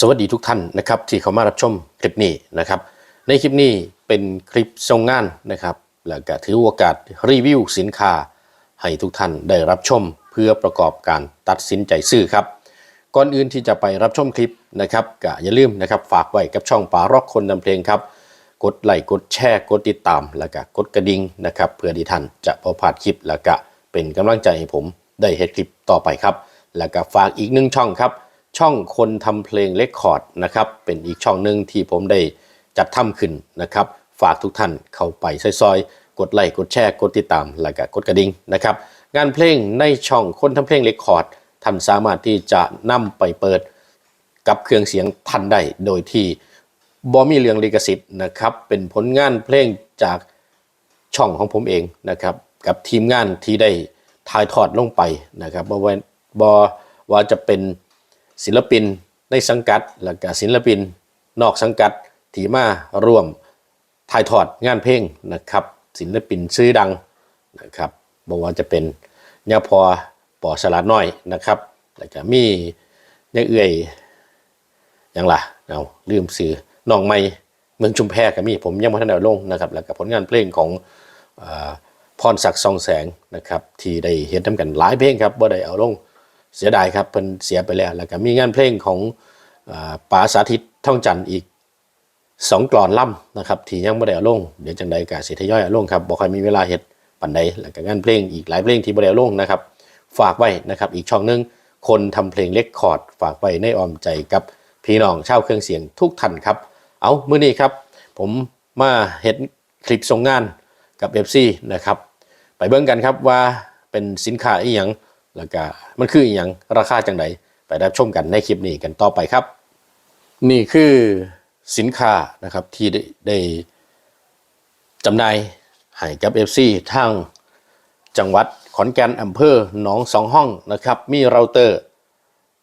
สวัสดีทุกท่านนะครับที่เข้ามารับชมคลิปนี้นะครับในคลิปนี้เป็นคลิปทรงงานนะครับแล้วก็ถือโอกาสรีวิวสินค้าให้ทุกท่านได้รับชมเพื่อประกอบการตัดสินใจซื้อครับ ก่อนอื่นที่จะไปรับชมคลิปนะครับก็อย่าลืมนะครับฝากไว้กับช่องป่ารอกคนนำเพลงครับ กดไลค์กดแชร์กดติดตาม แล้วก็กดกระดิ่งนะครับเพื่อที่ท่านจะพอพลาดคลิปแล้วก็เป็นกำลังใจให้ผมได้เฮ็ดคลิปต่อไปครับ แล้วก็ฝากอีกหนึ่งช่องครับ ช่องคนทำเพลงเลคคอร์ดนะครับเป็นอีกช่องหนึ่งที่ผมได้จัดทำขึ้นนะครับ ฝากทุกท่านเข้าไปซอยๆ กดไลค์กดแชร์กดติดตาม แล้วก็กดกระดิ่งนะครับ งานเพลงในช่องคนทำเพลงเลคคอร์ดท่านสามารถที่จะนำไปเปิดกับเครื่องเสียงทันได้โดยที่บอมีเรื่องลิขสิทธิ์นะครับ เป็นผลงานเพลงจากช่องของผมเองนะครับ กับทีมงานที่ได้ถ่ายทอดลงไปนะครับบ่ว่าบ่ว่าจะเป็น ศิลปินในสังกัด แล้วก็ศิลปิน นอกสังกัดที่มาร่วมถ่ายทอดงานเพลงนะครับ ศิลปินชื่อดังนะครับบ่ว่าจะเป็นยาพอปอสลัดน้อยนะครับแล้วก็มียาเอื่อยยังล่ะเอาลืมซื้อน้องไม่เมืองชุมแพก็มีผมยังไม่ทันได้เอาลงนะครับแล้วก็ผลงานเพลงของอพรศักดิ์ซองแสงนะครับที่ได้เห็นทำกันหลายเพลงครับบ่ได้เอาลง เสียดายครับเพิ่นเสียไปแล้วแล้วก็มีงานเพลงของอป๋าสาธิตท่องจันทร์อีกสองกลอนล่ำนะครับที่ยังบ่ได้เอาลงเดี๋ยวจังใดก็สิทยอยเอาลงครับบ่ค่อยมีเวลาเฮ็ดปานใดแล้วก็งานเพลงอีกหลายเพลงที่บ่ได้เอาลงนะครับ ฝากไว้นะครับอีกช่องหนึงคนทำเพลงเลคคอร์ดฝากไว้ในอ้อมใจกับพี่น้องชาวเครื่องเสียงทุกท่านครับ เอามื้อนี้ครับ ผมมาเห็นคลิปส่งงานกับ FC นะครับ ไปเบิ่งกันครับว่าเป็นสินค้าอีหยัง แล้วก็มันคืออีหยังราคาจังไดไปรับชมกันในคลิปนี้กันต่อไปครับ นี่คือสินค้านะครับที่ได้ได้จำหน่ายให้กับ FC ทางจังหวัดขอนแก่นอำเภอหนองสองห้องนะครับ มีเราเตอร์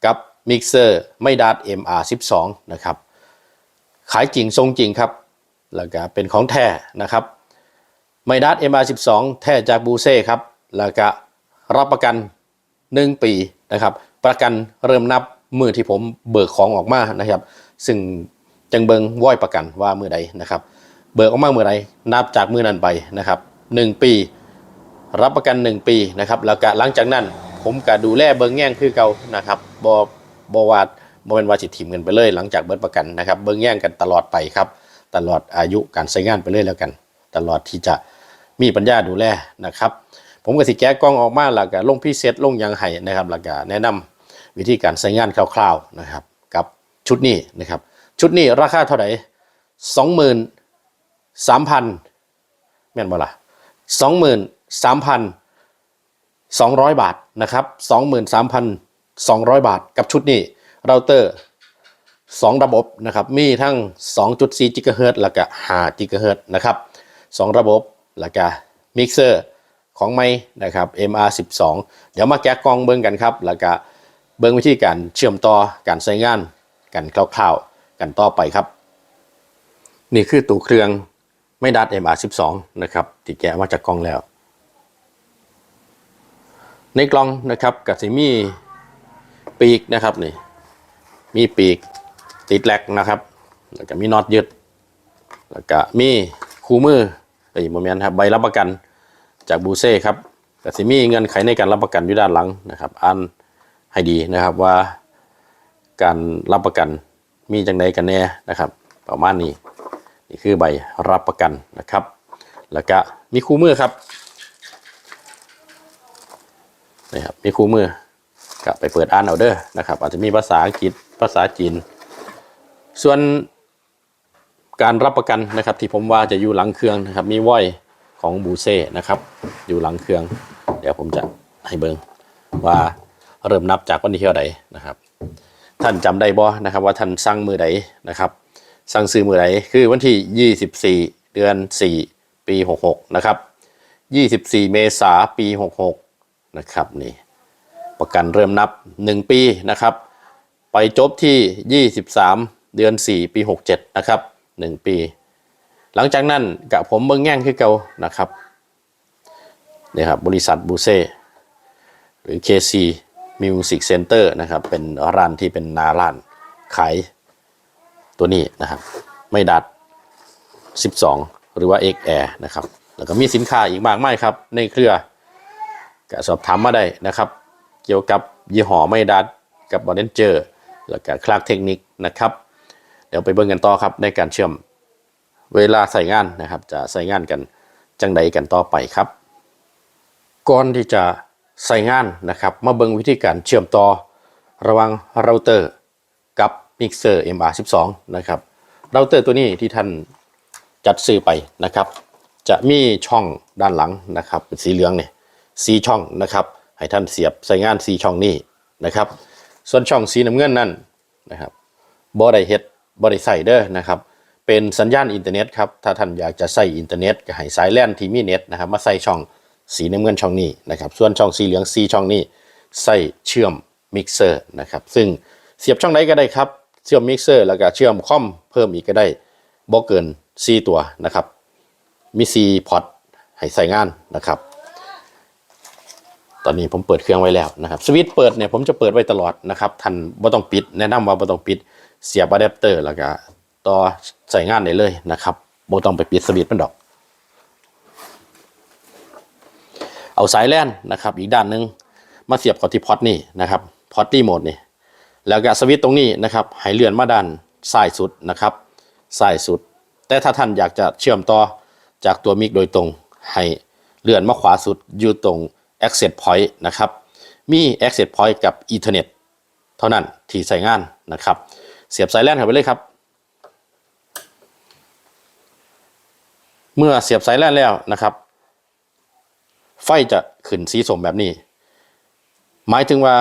กับมิกเซอร์ไม่ดัด MR12 นะครับ ขายจริงทรงจริงครับ แล้วก็เป็นของแท้นะครับ ไม่ดัด MR12 แท้จากบูเซ่ครับ แล้วก็รับประกัน 1 ปีนะครับ ประกันเริ่มนับมือที่ผมเบิกของออกมานะครับ ซึ่งจังเบิงว้อยประกันว่ามือใดนะครับ เบิกออกมามือใดนับจากมือนั้นไปนะครับ 1 ปี รับประกัน 1 ปีนะครับ แล้วก็หลังจากนั้น ผมก็ดูแลเบิงแง่งคือเก่านะครับบอบวาดบเป็นวาสิทีมกันไปเลย หลังจากเบิดประกันนะครับ เบิงแง่งกันตลอดไปครับ ตลอดอายุการใช้งานไปเลยแล้วกัน ตลอดที่จะมีปัญญาดูแลนะครับ ผมก็สิแกะกล้องออกมาแล้วก็ลงพิเศษลงยังไห้นะครับแล้วก็แนะนำวิธีการใช้งานคร่าวๆนะครับ กับชุดนี้นะครับ ชุดนี้ราคาเท่าไหร่สองหมื่นสามพันแม่นบ่ล่ะสองหมื่นสามพันสองร้อยบาทนะครับสองหมื่นสามพันสองร้อยบาท กับชุดนี้เราเตอร์สองระบบนะครับมีทั้ง 2.4 GHz แล้วก็5 GHz นะครับสองระบบแล้วก็มิกเซอร์ ของไม้นะครับ MR12 เดี๋ยวมาแกะกล้องเบิ้งกันครับ แล้วก็เบิ้งวิธีการเชื่อมต่อการใช้งานกันคร่าวๆกันต่อไปครับ นี่คือตัวเครื่องไม่ดัด MR12 นะครับที่แกะมาจากกล้องแล้ว ในกล้องนะครับกับสิมีปีกนะครับนี่มีปีกติดแหลกนะครับ แล้วก็มีน็อตยึด แล้วก็มีคู่มือไอ้โมเมนต์ครับใบรับประกัน จากบูเซ่ครับแต่สิมีเงื่อนไขในการรับประกันอยู่ด้านหลังนะครับอ่านให้ดีนะครับว่า การรับประกันมีจังใดกันแน่นะครับ ประมาณนี้นี่คือใบรับประกันนะครับ แล้วก็มีคู่มือครับนี่ครับมีคู่มือก็ไปเปิดอ่านเอาเด้อนะครับ อาจจะมีภาษาอังกฤษภาษาจีน ส่วนการรับประกันนะครับที่ผมว่าจะอยู่หลังเครื่องนะครับมีว้อย ของบูเซ่นะครับ อยู่หลังเครื่อง เดี๋ยวผมจะให้เบิงว่าเริ่มนับจากวันที่เท่าใดนะครับ ท่านจำได้บ่นะครับ ว่าท่านสั่งมือใดนะครับ สั่งซื้อมือใดคือวันที่ 24 เดือน 4 ปี 66 นะครับ 24 เมษาปี 66 นะครับนี่ประกันเริ่มนับ 1 ปีนะครับ ไปจบที่ 23 เดือน 4 ปี 67 นะครับ 1 ปี หลังจากนั้นกับผมเบิ่งแง่งคือเก่านะครับนี่ครับบริษัทบูเซ่หรือ KC Music Center นะครับ เป็นร้านที่เป็นนาร้านขายตัวนี้นะครับ ไม่ดัด 12 หรือว่า X Air นะครับ แล้วก็มีสินค้าอีกมากมายครับ ในเครือก็สอบถามมาได้นะครับ เกี่ยวกับยี่ห้อไม่ดัดกับบอลเลนเจอร์ แล้วก็คลาร์กเทคนิคนะครับ เดี๋ยวไปเบิ่งกันต่อครับในการเชื่อม เวลาใส่งานนะครับ จะใส่งานกันจังใดกันต่อไปครับ ก่อนที่จะใส่งานนะครับ มาเบิ่งวิธีการเชื่อมต่อระว่างเราเตอร์กับมิกเซอร์ MR12 นะครับเราเตอร์ตัวนี้ที่ท่านจัดซื้อไปนะครับ จะมีช่องด้านหลังนะครับ เป็นสีเหลืองเนี่ยสีช่องนะครับ ให้ท่านเสียบใส่งานสีช่องนี้นะครับ ส่วนช่องสีน้ำเงินนั่นนะครับบ่ได้เฮ็ดบ่ได้ใส่เด้อนะครับ เป็นสัญญาณอินเทอร์เน็ตครับ ถ้าท่านอยากจะใส่อินเทอร์เน็ตก็ให้สายแลนที่มีเน็ตนะครับ มาใส่ช่องสีน้ำเงินช่องนี้นะครับ ส่วนช่องสีเหลืองสีช่องนี้ใส่เชื่อมมิกเซอร์นะครับ ซึ่งเสียบช่องไหนก็ได้ครับ เชื่อมมิกเซอร์แล้วก็เชื่อมคอมเพิ่มอีกก็ได้บ่เกิน 4 ตัวนะครับ มี4พอร์ตให้ใส่งานนะครับ ตอนนี้ผมเปิดเครื่องไว้แล้วนะครับ สวิตช์เปิดเนี่ยผมจะเปิดไว้ตลอดนะครับ ท่านบ่ต้องปิด แนะนำว่าบ่ต้องปิด เสียบอะแดปเตอร์แล้วก็ ต่อใส่งานได้เลยนะครับบ่ต้องไปปิดสวิตช์มันดอก เอาสายแลนนะครับ อีกด้านหนึงมาเสียบเข้าที่พอตนี่นะครับพอร์ตรีโมทนี่แล้วก็สวิตช์ตรงนี้นะครับให้เลื่อนมาด้านซ้ายสุดนะครับซ้ายสุด แต่ถ้าท่านอยากจะเชื่อมต่อจากตัวมิกโดยตรงให้เลื่อนมาขวาสุดอยู่ตรง access point นะครับ มี access point กับ ethernet เท่านั้นที่ใส่งานนะครับ เสียบสายแลนเข้าไปเลยครับ เมื่อเสียบสายแล่นแล้วนะครับ ไฟจะขึ้นสีสมแบบนี้ หมายถึงว่า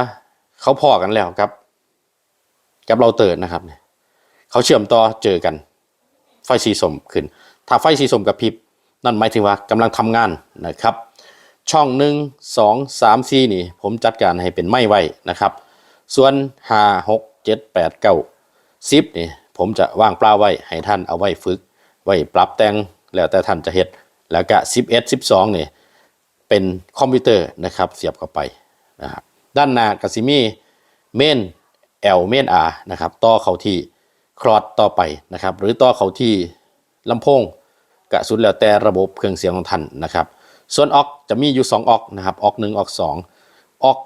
เขาพอกันแล้วครับ กับเราเติร์นะครับเนี่ยเขาเชื่อมต่อเจอกัน ไฟสีสมขึ้น ถ้าไฟสีสมกับพริบ นั่นหมายถึงว่ากำลังทำงานนะครับ ช่องหนึ่งสองสามสี่นี่ ผมจัดการให้เป็นไม่ไว้นะครับ ส่วนห้าหกเจ็ดแปดเก้าสิบนี่ผมจะว่างเปล่าไว้ให้ท่านเอาไว้ฝึก ไว้ปรับแต่ง แล้วแต่ท่านจะเฮ็ดแล้วก็สิบเอ็ดสิบสองนี่เป็นคอมพิวเตอร์นะครับเสียบเข้าไปนะครับด้านหน้าก็สิมีเมน L เมน R นะครับต่อเข้าที่คลอดต่อไปนะครับหรือต่อเข้าที่ลำโพงกะสุดแล้วแต่ระบบเครื่องเสียงของท่านนะครับส่วนออกจะมีอยู่2ออกนะครับออก1ออก2ออก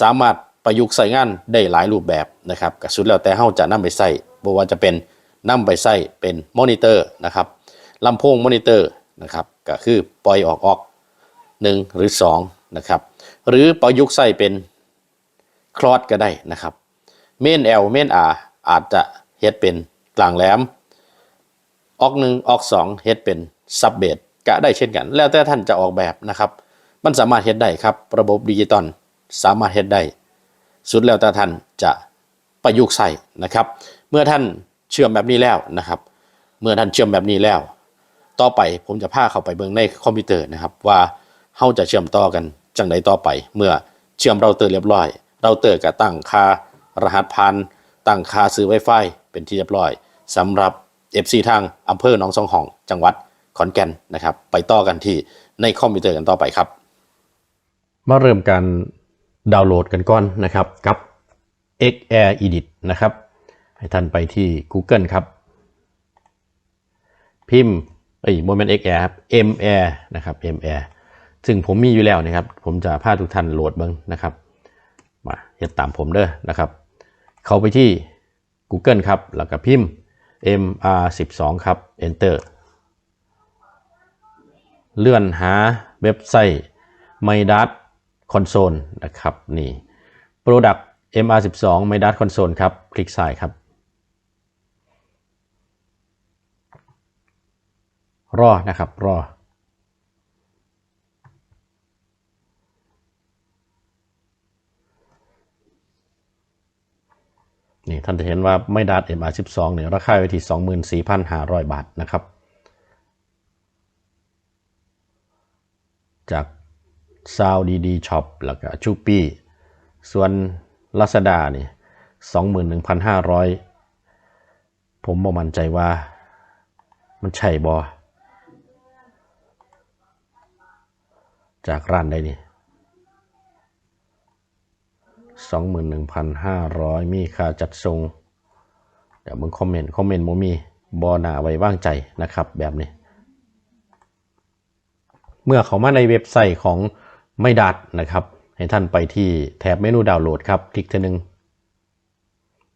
สามารถประยุกต์ใส่งานได้หลายรูปแบบนะครับกะสุดแล้วแต่เฮาจะนำไปใส่บ่ว่าจะเป็นนำไปใส่เป็นมอนิเตอร์นะครับ ลำโพงมอนิเตอร์นะครับก็คือปล่อยออกออก1หรือ2นะครับหรือประยุกต์ใส่เป็นคลอดก็ได้นะครับเมน L เมน R อาจจะเฮ็ดเป็นกลางแหลม ออกหนึ่งออกสองเฮ็ดเป็นซับเบสก็ได้เช่นกัน แล้วแต่ท่านจะออกแบบนะครับ มันสามารถเฮ็ดได้ครับ ระบบดิจิตอลสามารถเฮ็ดได้ สุดแล้วแต่ท่านจะประยุกต์ใส่นะครับ เมื่อท่านเชื่อมแบบนี้แล้วนะครับ เมื่อท่านเชื่อมแบบนี้แล้ว ต่อไปผมจะพาเข้าไปเบิ่งในคอมพิวเตอร์นะครับ ว่าเฮาจะเชื่อมต่อกันจังใดต่อไป เมื่อเชื่อมเราเตอร์เรียบร้อยเราเตอร์ก็ตั้งค่ารหัสพันตั้งค่าซื้อ Wi-Fi เป็นที่เรียบร้อยสำหรับ FC ทางอำเภอหนองสองห้อง จังหวัดขอนแก่นนะครับ ไปต่อกันที่ในคอมพิวเตอร์กันต่อไปครับ มาเริ่มการดาวน์โหลดกันก่อนนะครับกับ Xair Edit นะครับ ให้ท่านไปที่ Google ครับ พิมพ์ เอ้ยโมเมนต์ Xair ครับ Mair นะครับ Mair ซึ่งผมมีอยู่แล้วนะครับ ผมจะพาทุกท่านโหลดเบิ้งนะครับ มาเฮ็ดตามผมเด้อนะครับ เข้าไปที่ Google ครับ แล้วก็พิมพ์ MR12 ครับ Enter เลื่อนหาเว็บไซต์ m y d a t Console นะครับ นี่ Product MR12 m y d a t Console ครับ คลิกซ้ายครับ รอนะครับรอนี่ท่านจะเห็นว่าไม่ดัด MR12 เนี่ยราคาอยู่ที่ 24,500 บาทนะครับ จากซาวดีดีช็อปแล้วก็ชูปี้ส่วน Lazada นี่21,500 ผมบ่มั่นใจว่ามันใช่บอ จากร้านใดนี่21,500มีค่าจัดส่งเดี๋ยวมึงคอมเมนต์คอมเมนต์บ่มีบอหนาไว้ว่างใจนะครับแบบนี้ เมื่อเขามาในเว็บไซต์ของไม่ดัดนะครับ ให้ท่านไปที่แถบเมนูดาวน์โหลดครับ คลิกทีหนึ่ง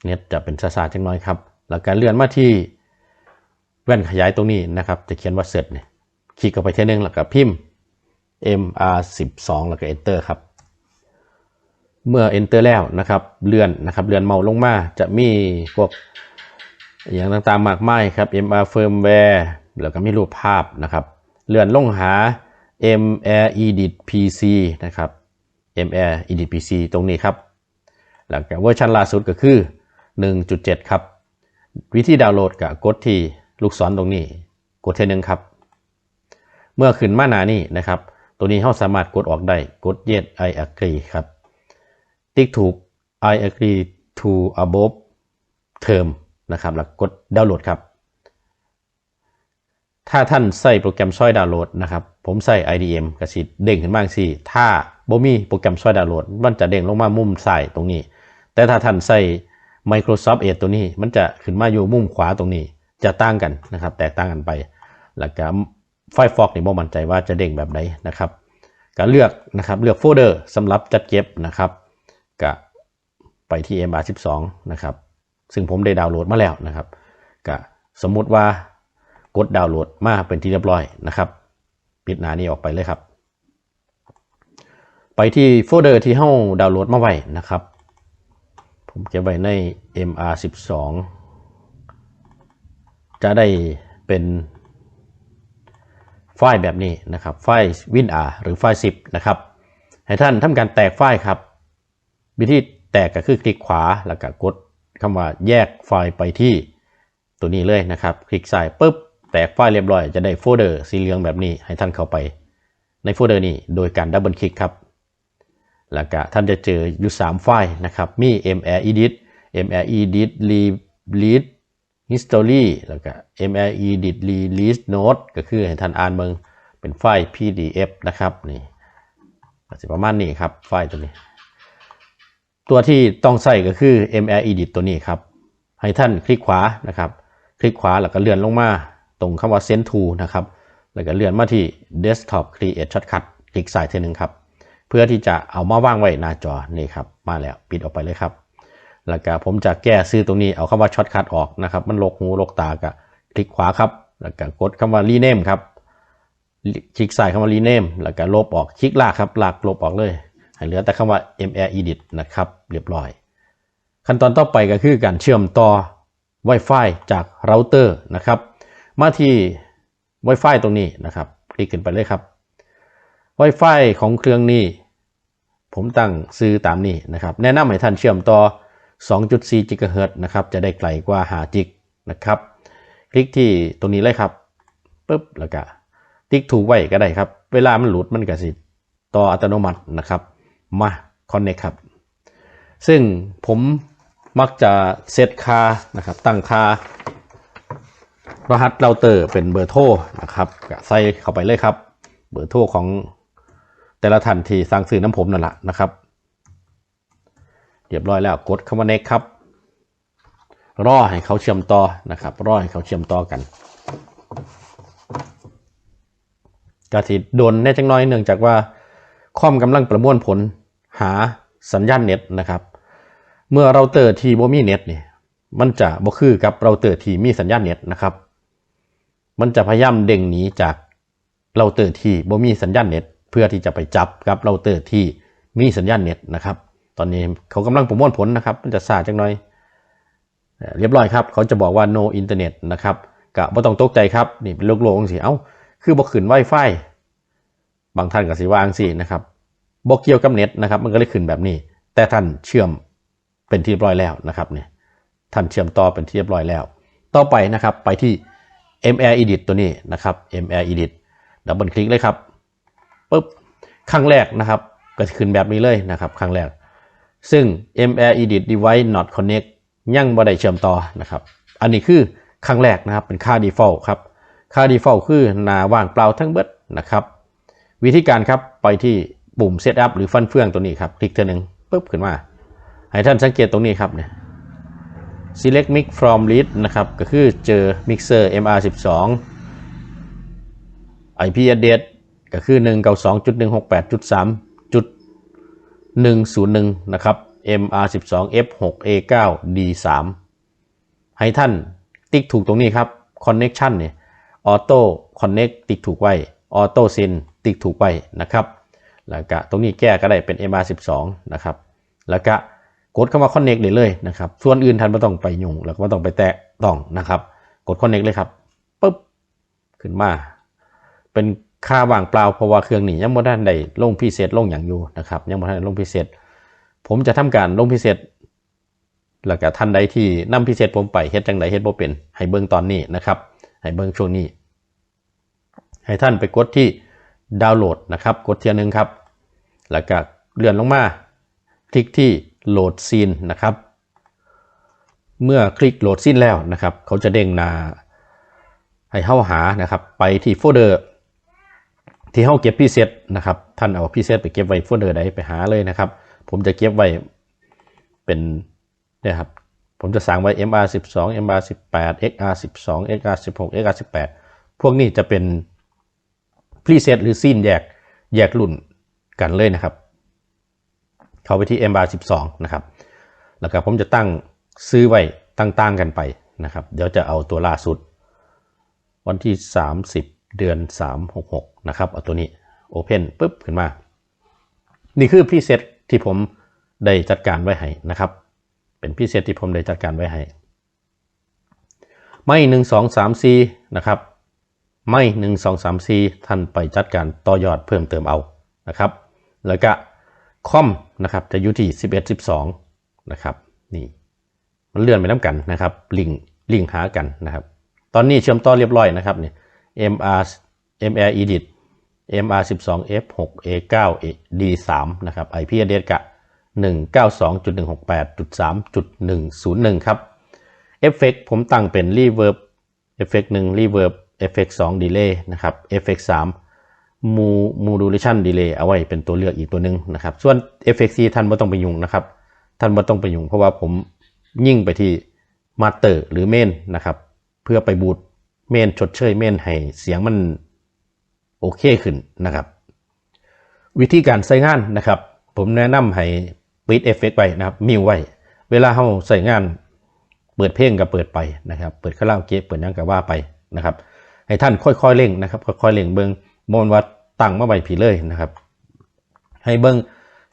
เน็ตจะเป็นซาซาจังน้อยครับ แล้วก็เลื่อนมาที่แว่นขยายตรงนี้นะครับ จะเขียนว่าเสร็จเนี่ยคลิกเข้าไปทีหนึงแล้วก็พิมพ์ MR12 แล้วก็ Enter ครับ เมื่อ Enter แล้วนะครับเลื่อนนะครับเลื่อนเมาส์ลงมาจะมีพวกอย่างต่างๆมากมายครับ MR firmware แล้วก็มีรูปภาพนะครับเลื่อนลงหา MR Edit PC นะครับ MR Edit PC ตรงนี้ครับ แล้วก็เวอร์ชันล่าสุดก็คือ 1.7 ครับ วิธีดาวน์โหลดก็กดที่ลูกศรตรงนี้ กดเทนึงครับ เมื่อขึ้นมาหน้านี่นะครับ ตัวนี้เราสามารถกดออกได้ กด yes I agree ครับ ติ๊กถูก I agree to above term นะครับแล้วกดดาวน์โหลดครับ ถ้าท่านใส่โปรแกรมช่วยดาวน์โหลดนะครับ ผมใส่ IDM กระสิเด้งขึ้นมาสิ ถ้าบ่มีโปรแกรมช่วยดาวน์โหลด มันจะเด้งลงมามุมซ้ายตรงนี้ แต่ถ้าท่านใส่ Microsoft Edge ตัวนี้ มันจะขึ้นมาอยู่มุมขวาตรงนี้ จะต่างกันนะครับ แตกต่างกันไป แล้วก็ ไฟฟอกนี่บ่มั่นใจว่าจะเด้งแบบไหนนะครับก็เลือกนะครับเลือกโฟลเดอร์สำหรับจัดเก็บนะครับก็ไปที่ MR12 นะครับซึ่งผมได้ดาวน์โหลดมาแล้วนะครับก็สมมุติว่ากดดาวน์โหลดมาเป็นที่เรียบร้อยนะครับ ปิดหน้านี้ออกไปเลยครับ ไปที่โฟลเดอร์ที่เฮาดาวน์โหลดมาไว้นะครับ ผมเก็บไว้ใน MR12 จะได้เป็น ไฟล์แบบนี้นะครับไฟล์ WinR หรือไฟล์10นะครับ ให้ท่านทำการแตกไฟล์ครับ วิธีแตกก็คือคลิกขวาแล้วก็กดคำว่าแยกไฟล์ไปที่ตัวนี้เลยนะครับ คลิกซ้ายปุ๊บแตกไฟล์เรียบร้อย จะได้โฟลเดอร์สีเหลืองแบบนี้ให้ท่านเข้าไปในโฟลเดอร์นี้โดยการดับเบิลคลิกครับ แล้วก็ท่านจะเจออยู่ 3 ไฟล์นะครับ มี mr edit mr edit release history แล้วก็ mr edit release note ก็คือให้ท่านอ่านเมืองเป็นไฟล์ pdf นะครับนี่จะประมาณนี้ครับไฟล์ตัวนี้ ตัวที่ต้องใส่ก็คือ mr edit ตัวนี้ครับ ให้ท่านคลิกขวานะครับ คลิกขวาแล้วก็เลื่อนลงมาตรงคำว่า send to นะครับ แล้วก็เลื่อนมาที่ desktop create shortcut คลิกซ้ายทีหนึ่งครับ เพื่อที่จะเอามาว่างไว้หน้าจอนี่ครับ มาแล้วปิดออกไปเลยครับ แล้วก็ผมจะแก้ซื้อตรงนี้เอาคำว่า shortcut ออกนะครับมันลกหูลกตาก็คลิกขวาครับแล้วก็กดคำว่า rename ครับคลิกซ้ายคำว่า rename แล้วก็ลบออกคลิกลากครับลากลบออกเลยให้เหลือแต่คำว่า mr edit นะครับเรียบร้อย ขั้นตอนต่อไปก็คือการเชื่อมต่อ Wi-Fi จากเราเตอร์นะครับ มาที่ Wi-Fi ตรงนี้นะครับ คลิกขึ้นไปเลยครับ Wi-Fi ของเครื่องนี้ ผมตั้งซื้อตามนี้นะครับ แนะนำให้ท่านเชื่อมต่อ 2.4 GHz นะครับจะได้ไกลกว่า5 g นะครับ คลิกที่ตรงนี้เลยครับปุ๊บแล้วก็ติ๊กถูกไว้ก็ได้ครับ เวลามันหลุดมันก็สิต่ออัตโนมัตินะครับ มา Connect ครับ ซึ่งผมมักจะเซตค่านะครับ ตั้งค่ารหัสเราเตอร์เป็นเบอร์โทรนะครับใส่เข้าไปเลยครับ เบอร์โทรของแต่ละท่านที่สั่งซื้อน้ำผมนั่นแหละนะครับ เรียบร้อยแล้วกดคำว่า next ครับรอให้เขาเชื่อมต่อนะครับรอให้เขาเชื่อมต่อกันกสิโดนแน่จังน้อยเนื่องจากว่าคอมกำลังประมวลผลหาสัญญาณเน็ตนะครับ เมื่อเราเตอร์ที่บ่มีเน็ตเนี่ยมันจะบ่คือกับเราเตอร์ที่มีสัญญาณเน็ตนะครับ มันจะพยายามเด้งหนีจากเราเตอร์ที่บ่มีสัญญาณเน็ตเพื่อที่จะไปจับกับเราเตอร์ที่มีสัญญาณเน็ตนะครับ อนนี้เขากำลังประมวลผลนะครับ มันจะซาจังน้อย เรียบร้อยครับ เขาจะบอกว่า no internet นะครับกะบ่ต้องตกใจครับ นี่เป็นโลกโลงสิ เอ้า คือบ่ขึ้น Wi-Fi บางท่านก็สิวาอังสินะครับบ่เกี่ยวกับเน็ตนะครับ มันก็เลยขึ้นแบบนี้ แต่ท่านเชื่อมเป็นที่เรียบร้อยแล้วนะครับเนี่ย ท่านเชื่อมต่อเป็นที่เรียบร้อยแล้ว ต่อไปนะครับไปที่ MR Edit ตัวนี้นะครับ MR Edit ดับเบิลคลิกเลยครับปุ๊บครั้งแรกนะครับ ก็ขึ้นแบบนี้เลยนะครับครั้งแรก ซึ่ง MR Edit Device Not Connect ยังบ่ได้เชื่อมต่อนะครับ อันนี้คือครั้งแรกนะครับเป็นค่า default ครับ ค่า default คือหน้าว่างเปล่าทั้งเบิดนะครับ วิธีการครับไปที่ปุ่ม Setup หรือฟันเฟืองตัวนี้ครับ คลิกเท่านึงปุ๊บขึ้นมา ให้ท่านสังเกตตรงนี้ครับเนี่ย select mix from list นะครับ ก็คือเจอ mixer MR12 IP address ก็คือ 101 นะครับ MR12 F6A9 D3 ให้ท่านติ๊กถูกตรงนี้ครับ connection เนี่ย auto connect ติ๊กถูกไว้ auto send ติ๊กถูกไว้นะครับ แล้วก็ตรงนี้แก้ก็ได้เป็น MR12 นะครับ แล้วก็กดเข้ามา connect ได้เลยนะครับ ส่วนอื่นท่านไม่ต้องไปยุ่งแล้วก็ไม่ต้องไปแตะต้องนะครับ กด connect เลยครับปุ๊บขึ้นมา เป็น ค่าว่างเปล่าเพราะว่าเครื่องนี้ยังไม่ได้ได้ลงพิเศษลงอย่างอยู่นะครับยังไม่ได้ลงพิเศษ ผมจะทำการลงพิเศษแล้วก็ท่านใดที่นำพิเศษผมไปเฮ็ดจังไดเฮ็ดบ่เป็น ให้เบิ่งตอนนี้นะครับ ให้เบิ่งช่วงนี้ ให้ท่านไปกดที่ดาวน์โหลดนะครับ กดเทียหนึงครับ แล้วก็เลื่อนลงมาคลิกที่โหลดซีนนะครับ เมื่อคลิกโหลดซีนแล้วนะครับ เขาจะเด้งหน้าให้เข้าหานะครับ ไปที่โฟลเดอร์ ที่เขาเก็บพิเศษนะครับ ท่านเอาพิเศษไปเก็บไว้โฟลเดอร์ใดไปหาเลยนะครับ ผมจะเก็บไว้เป็นเนี่ยครับ ผมจะสั่งไว้ MR12 MR18 XR12 XR16 XR18 พวกนี้จะเป็นพรีเซตหรือซีนแยกแยกรุ่นกันเลยนะครับ เข้าไปที่ MR12 นะครับ แล้วก็ผมจะตั้งซื้อไว้ตั้งๆกันไปนะครับ เดี๋ยวจะเอาตัวล่าสุด วันที่ 30 เดือน 366 นะครับ เอาตัวนี้ Open ปุ๊บขึ้นมา นี่คือพรีเซตที่ผมได้จัดการไว้ให้นะครับ เป็นพิเศษที่ผมได้จัดการไว้ให้ ไม่หนึ่งสองสามซีนะครับ ไม่หนึ่งสองสามซีท่านไปจัดการต่อยอดเพิ่มเติมเอา นะครับ แล้วก็คอมนะครับจะอยู่ที่สิบเอ็ดสิบสองนะครับ นี่ มันเลื่อนไปน้ำกันนะครับ ลิงลิงหากันนะครับ ตอนนี้เชื่อมต่อเรียบร้อยนะครับเนี่ย MR MR Edit MR 12 F 6 A 9 D 3นะครับ IP address กะ192.168.3.101 ครับเอฟเฟกผมตั้งเป็น Reverb เอฟเฟกหนึ่ง Reverb เอฟเฟกสอง Delay นะครับเอฟเฟกสาม Modulation Delay เอาไว้เป็นตัวเลือกอีกตัวหนึ่งนะครับส่วนเอฟเฟกซีท่านไม่ต้องไปยุ่งนะครับ ท่านไม่ต้องไปยุ่งเพราะว่าผมยิ่งไปที่มาสเตอร์หรือเมนนะครับ เพื่อไปบูต เมนชดเชยเมนให้เสียงมันโอเคขึ้นนะครับ วิธีการใช้งานนะครับ ผมแนะนำให้ปิดเอฟเฟกต์ไปนะครับมิวไว้ เวลาเราใส่งานเปิดเพลงก็เปิดไปนะครับ เปิดคาราโอเกะเปิดยังก็ว่าไปนะครับ ให้ท่านค่อยๆเล่งนะครับค่อยๆเล่งเบิงมนว่าตั้งมาไว้ผีเลยนะครับ ให้เบิง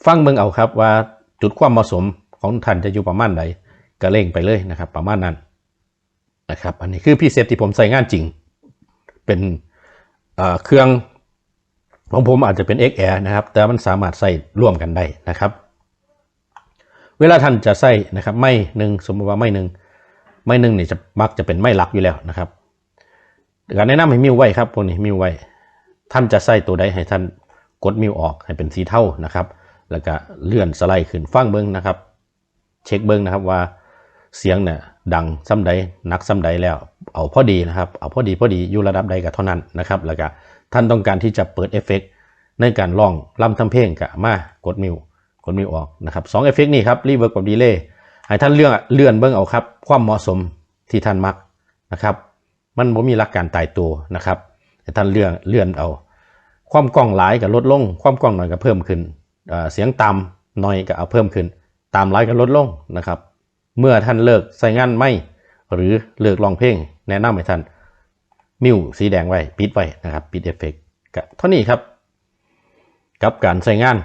ฟังเบิงเอาครับว่าจุดความเหมาะสมของท่านจะอยู่ประมาณใดก็เล่งไปเลยนะครับ ประมาณนั้น นะครับ อันนี้คือพิเศษที่ผมใส่งานจริง เป็นเครื่องของผมอาจจะเป็น XR นะครับ แต่มันสามารถใส่ร่วมกันได้นะครับ เวลาท่านจะใส่นะครับ ไม่หนึ่งสมมติว่าไม่หนึ่งไม่หนึ่งเนี่ยจะมักจะเป็นไม่หลักอยู่แล้วนะครับการแนะนำให้มิวไว้ครับพวกนี้มิวไว้ ท่านจะใส่ตัวใดให้ท่านกดมิวออกให้เป็นสีเท่านะครับ แล้วก็เลื่อนสไลด์ขึ้นฟังเบิ้งนะครับ เช็คเบิ้งนะครับว่า เสียงเนี่ยดังซ้ำใดนักซ้ำใดแล้ว เอาพอดีนะครับ เอาพอดีพอดีอยู่ระดับใดก็เท่านั้นนะครับแล้วก็ท่านต้องการที่จะเปิดเอฟเฟกต์ในการร้องล่ำทำเพลงก็มากดมิวกดมิวออกนะครับสองเอฟเฟกต์นี่ครับรีเวิร์กกับดีเลย์ให้ท่านเลื่อนเลื่อนเบิ้องเอาครับ ความเหมาะสมที่ท่านมักนะครับ มันบ่มีหลักการตายตัวนะครับให้ท่านเลื่อนเลื่อนเอา ความกล้องหลายกับลดลง ความกล้องหน่อยก็เพิ่มขึ้นเอ่อเสียงต่ำหน่อยก็เอาเพิ่มขึ้นตามหลายก็ลดลงนะครับ เมื่อท่านเลิกใส่งานไม่หรือเลิกร้องเพลงแนะนำให้ท่านมิวสีแดงไว้ปิดไว้นะครับปิดเอฟเฟกต์ก็เท่านี้ครับ กับการใช้งาน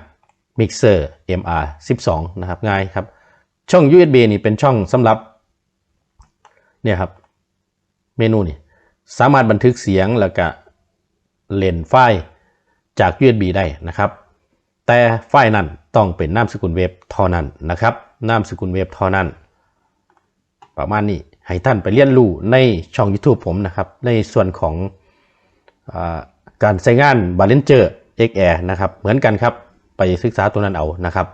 Mixer MR 12 นะครับง่ายครับ ช่อง USB นี่เป็นช่องสำหรับเนี่ยครับเมนูนี่สามารถบันทึกเสียงแล้วก็เล่นไฟล์จาก USB ได้นะครับ แต่ไฟล์นั้นต้องเป็นนามสกุลเว็บเท่านั้นนะครับนามสกุลเว็บเท่านั้น ประมาณนี้ให้ท่านไปเรียนรู้ในช่อง YouTube ผมนะครับ ในส่วนของอการใช้งาน b a l a n c e r XR นะครับ เหมือนกันครับ ไปศึกษาตัวนั้นเอานะครับ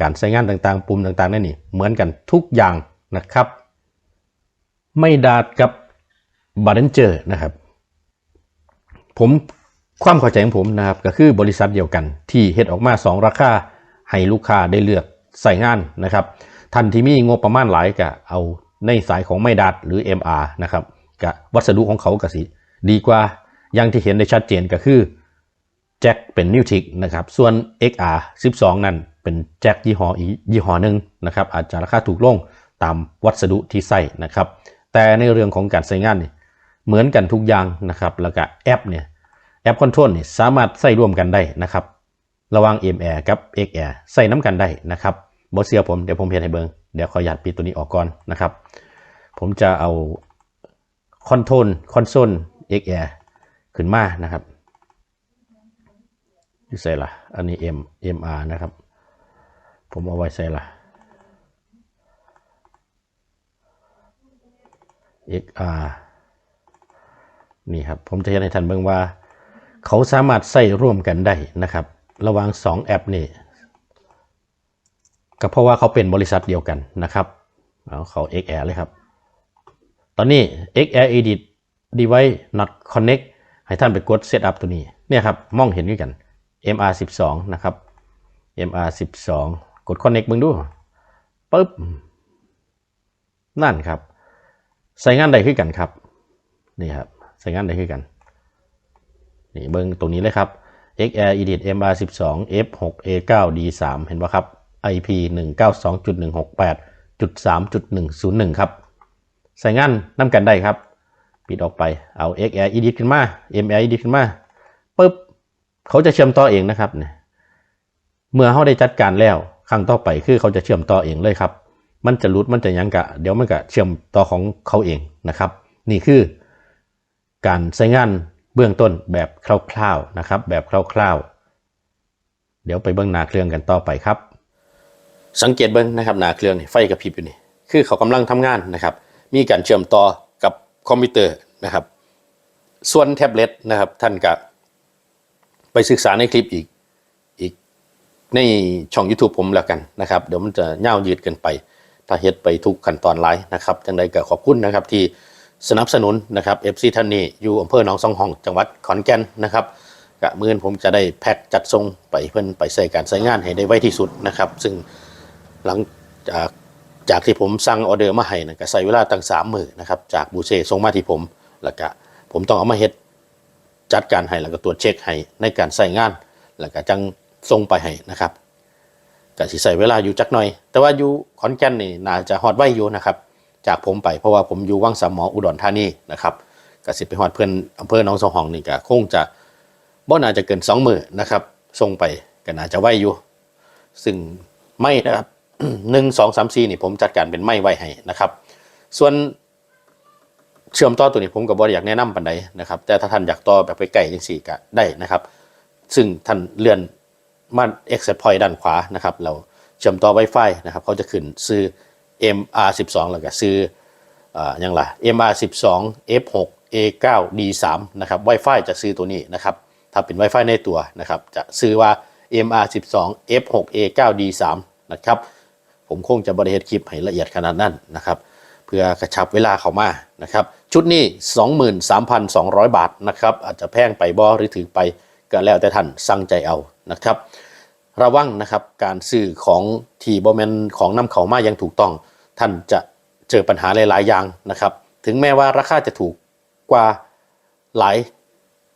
การใช้งานต่างๆ ปุ่มต่างๆนั่นนี่เหมือนกันทุกอย่างนะครับ ไม่ดาดกับ b a l a n c e r นะครับ ผมความเข้าใจของผมนะครับ ก็คือบริษัทเดียวกัน ที่เฮ็ดออกมา 2 ราคาให้ลูกค้าได้เลือกใส่งานนะครับ ท่านที่มีงบประมาณหลายก็เอา ในสายของไมดัดหรือ MR นะครับกับวัสดุของเขาก็สิดีกว่าอย่างที่เห็นได้ชัดเจนก็คือแจ็คเป็นนิวทิกนะครับส่วน XR 12 นั่นเป็นแจ็คยี่ห้ออียี่ห้อหนึ่งนะครับอาจจะราคาถูกลงตามวัสดุที่ใส่นะครับแต่ในเรื่องของการใช้งานเนี่ยเหมือนกันทุกอย่างนะครับแล้วก็แอปเนี่ยแอปคอนโทรลเนี่ยสามารถใส่ร่วมกันได้นะครับระหว่าง MR กับ XR ใส่น้ำกันได้นะครับ บอเสียผมเดี๋ยวผมเพียนให้เบิงเดี๋ยวขอหยัดปิดตัวนี้ออกก่อนนะครับ ผมจะเอาคอนโทรลคอนโซล XR ขึ้นมานะครับอยู่ใส่ละอันนี้ M MR นะครับ ผมเอาไว้ใส่ละ XR นี่ครับ ผมจะเห็นให้ท่านเบิ่งว่า เขาสามารถใส่ร่วมกันได้นะครับ ระหว่าง 2 แอปนี่ ก็เพราะว่าเขาเป็นบริษัทเดียวกันนะครับเอาเขา XR เลยครับ ตอนนี้ XR Edit Device Not Connect ให้ท่านไปกด Setup ตัวนี้เนี่ยครับมองเห็นด้วยกัน MR12 นะครับ MR12 กด Connect เบิ่งดูปึ๊บนั่นครับ ใส่งานใดขึ้นกันครับนี่ครับใส่งานใดขึ้นกันนี่เบิ้งตรงนี้เลยครับ XR Edit MR12 F6 A9 D3 เห็นปะครับ IP 192.168.3.101 ครับ ใส่งานน้ำกันได้ครับ ปิดออกไป เอา XR Edit ขึ้นมา MR Edit ขึ้นมาปุ๊บ เขาจะเชื่อมต่อเองนะครับเนี่ยเมื่อเขาได้จัดการแล้วครั้งต่อไปคือเขาจะเชื่อมต่อเองเลยครับ มันจะรุดมันจะยังกะ เดี๋ยวมันก็เชื่อมต่อของเขาเองนะครับ นี่คือ การใช้งานเบื้องต้นแบบคร่าวๆนะครับ แบบคร่าวๆ เดี๋ยวไปเบื้องหน้าเครื่องกันต่อไปครับ สังเกตเบิ้งนะครับหน้าเครื่องนี่ไฟกระพริบอยู่นี่คือเขากำลังทำงานนะครับ มีการเชื่อมต่อกับคอมพิวเตอร์นะครับ ส่วนแท็บเล็ตนะครับท่านกับไปศึกษาในคลิปอีกอีกในช่อง YouTube ผมแล้วกันนะครับ เดี๋ยวมันจะเง่าวยืดกันไป ถ้าเฮ็ดไปทุกขั้นตอนไลฟ์นะครับจังใดก็ขอบคุณนะครับที่สนับสนุนนะครับ FC ท่านนี้อยู่อำเภอหนองสองห้อง จังหวัดขอนแก่นนะครับกะมื่นผมจะได้แพ็กจัดส่งไปเพื่อนไปใส่การใช้งานให้ได้ไวที่สุดนะครับ ซึ่ง หลังจากจากที่ผมสั่งออเดอร์มาให้นะก็ใส่เวลาตั้งสามมือนะครับจากบูเซ่ส่งมาที่ผมแล้วก็ผมต้องเอามาเฮ็ดจัดการให้แล้วก็ตรวจเช็คให้ในการใส่งาน แล้วก็จังส่งไปให้นะครับก็สิใส่เวลาอยู่จักหน่อย แต่ว่าอยู่ขอนแก่นนี่น่าจะฮอดไว้อยู่นะครับ จากผมไปเพราะว่าผมอยู่วังสามหมออุดรธานีนะครับก็สิไปฮอดเพื่อนอำเภอหนองสองห้องนี่ก็คงจะบ่น่าจะเกินสองมือนะครับส่งไปก็น่าจะไว้อยู่ ซึ่งไม่นะครับ หนึ่งสองสามสี่นี่ผมจัดการเป็นไม่ไว้ให้นะครับ ส่วนเชื่อมต่อตัวนี้ผมก็บ่ได้อยากแนะนำปานใดนะครับ แต่ถ้าท่านอยากต่อแบบไปไกลจังซี่ก็ได้นะครับ ซึ่งท่านเลื่อนมา exit point ด้านขวานะครับ เราเชื่อมต่อ Wi-Fi นะครับเขาจะขึ้นซื้อ MR12 แล้วก็ซื้ออ่ายังล่ะ MR12 F6 A9 D3 นะครับ Wi-Fi จะซื้อตัวนี้นะครับ ถ้าเป็น Wi-Fi ในตัวนะครับ จะซื้อว่า MR12 F6 A9 D3 นะครับ ผมคงจะบริเหตุคลิปให้ละเอียดขนาดนั้นนะครับเพื่อกระชับเวลาเข้ามานะครับชุดนี้ 23,200 บาทนะครับอาจจะแพงไปบอหรือถือไปก็แล้วแต่ท่านสั่งใจเอานะครับ ระวังนะครับการซื้อของทีบอแมนของนำเขามาอยังถูกต้อง ท่านจะเจอปัญหาหลาย ๆ อย่างนะครับ ถึงแม้ว่าราคาจะถูกกว่าหลาย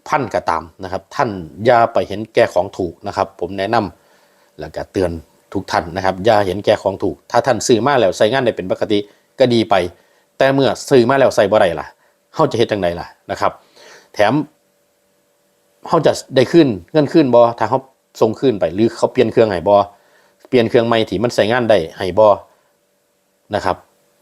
พันก็ตามนะครับ ท่านอย่าไปเห็นแก่ของถูกนะครับ ผมแนะนำแล้วก็เตือน ทุกท่านนะครับอย่าเห็นแก่ของถูก ถ้าท่านซื้อมาแล้วใส่งานได้เป็นปกติก็ดีไป แต่เมื่อซื้อมาแล้วใส่บ่ได้ล่ะเขาจะเฮ็ดจังไดล่ะนะครับ แถมเขาจะได้ขึ้นเงินขึ้นบ่ถ้าเขาส่งขึ้นไปหรือเขาเปลี่ยนเครื่องให้บ่เปลี่ยนเครื่องใหม่ที่มันใส่งานได้ให้บ่นะครับ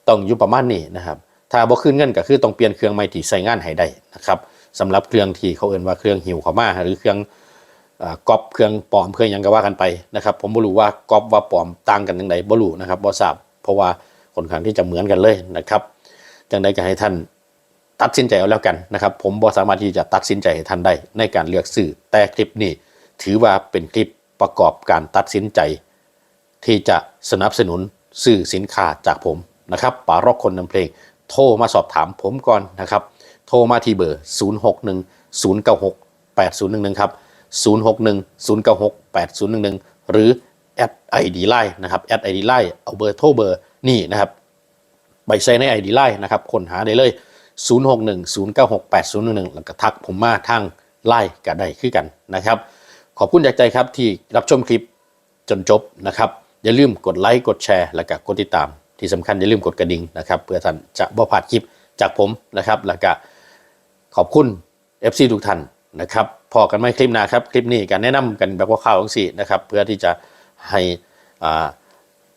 ต้องอยู่ประมาณนี้นะครับ ถ้าบ่ขึ้นเงินก็คือต้องเปลี่ยนเครื่องใหม่ที่ใส่งานให้ได้นะครับสำหรับเครื่องที่เขาเอ่นว่าเครื่องหิวเข้ามาหรือเครื่อง กอบเครื่องปลอมเครื่องยังก็ว่ากันไปนะครับ ผมบ่รู้ว่ากอบว่าปลอมต่างกันยังไงบ่รู้นะครับบ่ทราบเพราะว่าค่อนข้างที่จะเหมือนกันเลยนะครับจังใดก็ให้ท่านตัดสินใจเอาแล้วกันนะครับ ผมบ่สามารถที่จะตัดสินใจให้ท่านได้ในการเลือกซื้อแต่คลิปนี้ถือว่าเป็นคลิปประกอบการตัดสินใจ ที่จะสนับสนุนซื้อสินค้าจากผมนะครับปารอกคนนำเพลง โทรมาสอบถามผมก่อนนะครับ โทรมาที่เบอร์ 061 096 8011 ครับ 061 096 8011 หรือแอด ID Line นะครับแอด ID Line เอาเบอร์โทรเบอร์นี่นะครับไปใส่ใน ID Line นะครับค้นหาได้เลย 0610968011 แล้วก็ทักผมมาทางไลน์ก็ได้คือกันนะครับ ขอบคุณจากใจครับที่รับชมคลิปจนจบนะครับอย่าลืมกดไลค์กดแชร์ และก็กดติดตาม ที่สำคัญอย่าลืมกดกระดิ่งนะครับเพื่อท่านจะบ่พลาดคลิปจากผมนะครับ แล้วก็ขอบคุณ FC ทุกท่าน นะครับพอกันไหมคลิปหน้าครับ คลิปนี้การแนะนำกันแบบข่าวๆทั้งสี่นะครับเพื่อที่จะให้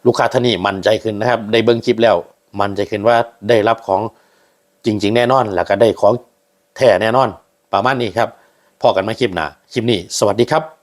ลูกค้าท่านนี้มั่นใจขึ้นนะครับได้เบิ้งคลิปแล้วมั่นใจขึ้นว่าได้รับของจริง ๆ แน่นอน แล้วก็ได้ของแท้แน่นอน ประมาณนี้ครับพอกันไมคลิปหน้าคลิปนี้ สวัสดีครับ